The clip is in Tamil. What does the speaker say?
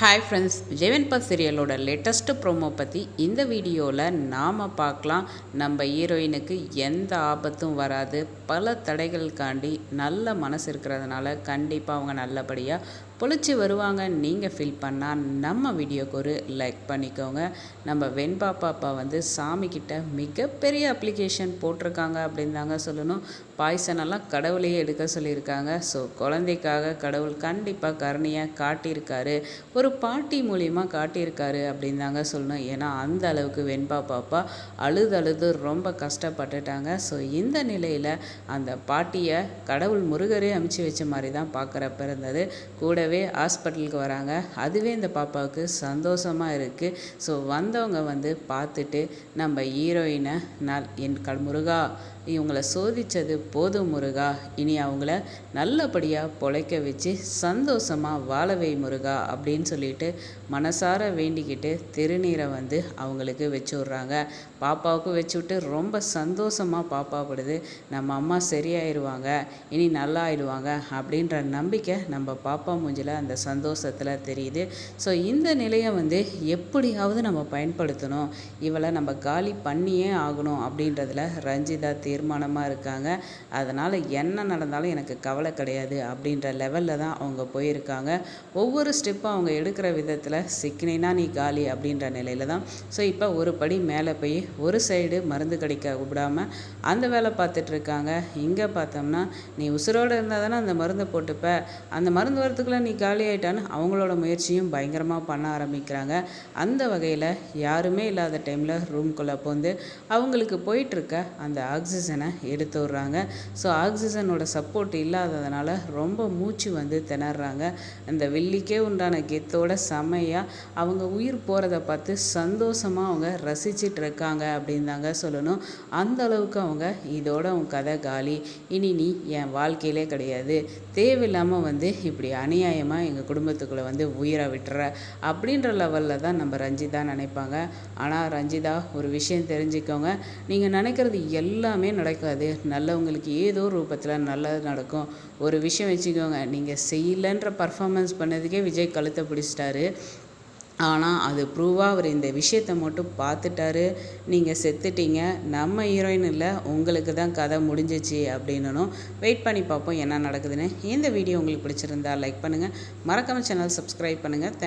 ஹாய் ஃப்ரெண்ட்ஸ் ஜெவன்பா சீரியலோட லேட்டஸ்ட்டு ப்ரோமோ பற்றி இந்த வீடியோவில் நாம் பார்க்கலாம். நம்ம ஹீரோயினுக்கு எந்த ஆபத்தும் வராது. பல தடைகளுக்காண்டி நல்ல மனசு இருக்கிறதுனால கண்டிப்பாக அவங்க நல்லபடியாக பொழிச்சு வருவாங்க நீங்கள் ஃபீல் பண்ணால் நம்ம வீடியோக்கு ஒரு லைக் பண்ணிக்கோங்க. நம்ம வெண்பா பாப்பா வந்து சாமிக்கிட்ட மிகப்பெரிய அப்ளிகேஷன் போட்டிருக்காங்க அப்படின்னு தாங்க சொல்லணும். பாய்சனெல்லாம் கடவுளையே எடுக்க சொல்லியிருக்காங்க. ஸோ குழந்தைக்காக கடவுள் கண்டிப்பாக கருணையாக காட்டியிருக்காரு. ஒரு பாட்டி மூலியமாக காட்டியிருக்காரு அப்படின்னு தாங்க சொல்லணும். ஏன்னா அந்த அளவுக்கு வெண்பா பாப்பா அழுது அழுது ரொம்ப கஷ்டப்பட்டுட்டாங்க. ஸோ இந்த நிலையில் அந்த பாட்டியை கடவுள் முருகரே அமுச்சு வச்ச மாதிரி தான் பார்க்குறப்ப இருந்தது. கூடவே ஹாஸ்பிட்டலுக்கு வராங்க. அதுவே இந்த பாப்பாவுக்கு சந்தோஷமாக இருக்குது ஸோ வந்தவங்க வந்து பார்த்துட்டு நம்ம ஹீரோயினை நல் என் கல் முருகா இவங்களை சோதித்தது போதும் முருகா. இனி அவங்கள நல்லபடியாக பொழைக்க வச்சு சந்தோஷமாக வாழவை முருகா அப்படின்னு சொல்லிட்டு மனசார வேண்டிக்கிட்டு திருநீரை வந்து அவங்களுக்கு வச்சு விட்றாங்க பாப்பாவுக்கு வச்சு விட்டு ரொம்ப சந்தோஷமாக பாப்பாப்படுது நம்ம அம்மா சரியாயிருவாங்க. இனி நல்லா ஆயிடுவாங்க அப்படின்ற நம்பிக்கை நம்ம பாப்பா மூஞ்சில் அந்த சந்தோஷத்தில் தெரியுது. ஸோ இந்த நிலையை வந்து எப்படியாவது நம்ம பயன்படுத்தணும். இவளை நம்ம காலி பண்ணியே ஆகணும் அப்படின்றதுல ரஞ்சிதா தீர்மானமாக இருக்காங்க. அதனால் என்ன நடந்தாலும் எனக்கு கவலை கிடையாது அப்படின்ற லெவலில் தான் அவங்க போயிருக்காங்க. ஒவ்வொரு ஸ்டெப்பும் அவங்க எடுக்கிற விதத்தில் சிக்கினா நீ காலி அப்படின்ற நிலையில தான். ஸோ இப்போ ஒரு படி மேலே போய் ஒரு சைடு மருந்து கிடைக்க விடாம அந்த வேலை பார்த்துட்டு இருக்காங்க. இங்கே பார்த்தோம்னா நீ உசுரோடு இருந்தால் தானே அந்த மருந்தை போட்டுப்ப. அந்த மருந்து வரத்துக்குள்ளே நீ காலி ஆகிட்டான்னு அவங்களோட முயற்சியும் பயங்கரமாக பண்ண ஆரம்பிக்கிறாங்க. அந்த வகையில் யாருமே இல்லாத டைமில் ரூம்குள்ளே போந்து அவங்களுக்கு போயிட்டுருக்க அந்த ஆக்சிஜனை எடுத்து விட்றாங்க ஸோ ஆக்சிஜனோட சப்போர்ட் இல்லாததுனால ரொம்ப மூச்சு வந்து திணறாங்க. அந்த வெள்ளிக்கே உண்டான கெத்தோட செமையாக அவங்க உயிர் போகிறத பார்த்து சந்தோஷமாக அவங்க ரசிச்சிட்டு இருக்காங்க அப்படின்னு தாங்க சொல்லணும். அந்த அளவுக்கு அவங்க இதோட உன் கதை காலி. இனி நீ என் வாழ்க்கையிலே கிடையாது. தேவையில்லாமல் வந்து இப்படி அநியாயமாக எங்கள் குடும்பத்துக்குள்ளே வந்து உயிரை விட்டுற அப்படின்ற லெவலில் தான் நம்ம ரஞ்சிதா நினைப்பாங்க. ஆனால் ரஞ்சிதா ஒரு விஷயம் தெரிஞ்சுக்கோங்க. நீங்கள் நினைக்கிறது எல்லாமே நடக்காது. நல்லவங்களுக்கு ஏதோ ரூபத்தில் நல்லது நடக்கும். ஒரு விஷயம் வச்சுக்கோங்க. நீங்கள் செய்யலைன்ற பர்ஃபார்மன்ஸ் பண்ணதுக்கே விஜய் கழுத்தை பிடிச்சிட்டாரு. ஆனால் அது ப்ரூவாக அவர் இந்த விஷயத்தை மட்டும் பார்த்துட்டாரு. நீங்கள் செத்துட்டீங்க. நம்ம ஹீரோயின் இல்லை உங்களுக்கு தான் கதை முடிஞ்சிச்சு அப்படின்னனும் வெயிட் பண்ணி பார்ப்போம் என்ன நடக்குதுன்னு. இந்த வீடியோ உங்களுக்கு பிடிச்சிருந்தா லைக் பண்ணுங்கள் மறக்காமல் சேனல் சப்ஸ்கிரைப் பண்ணுங்கள்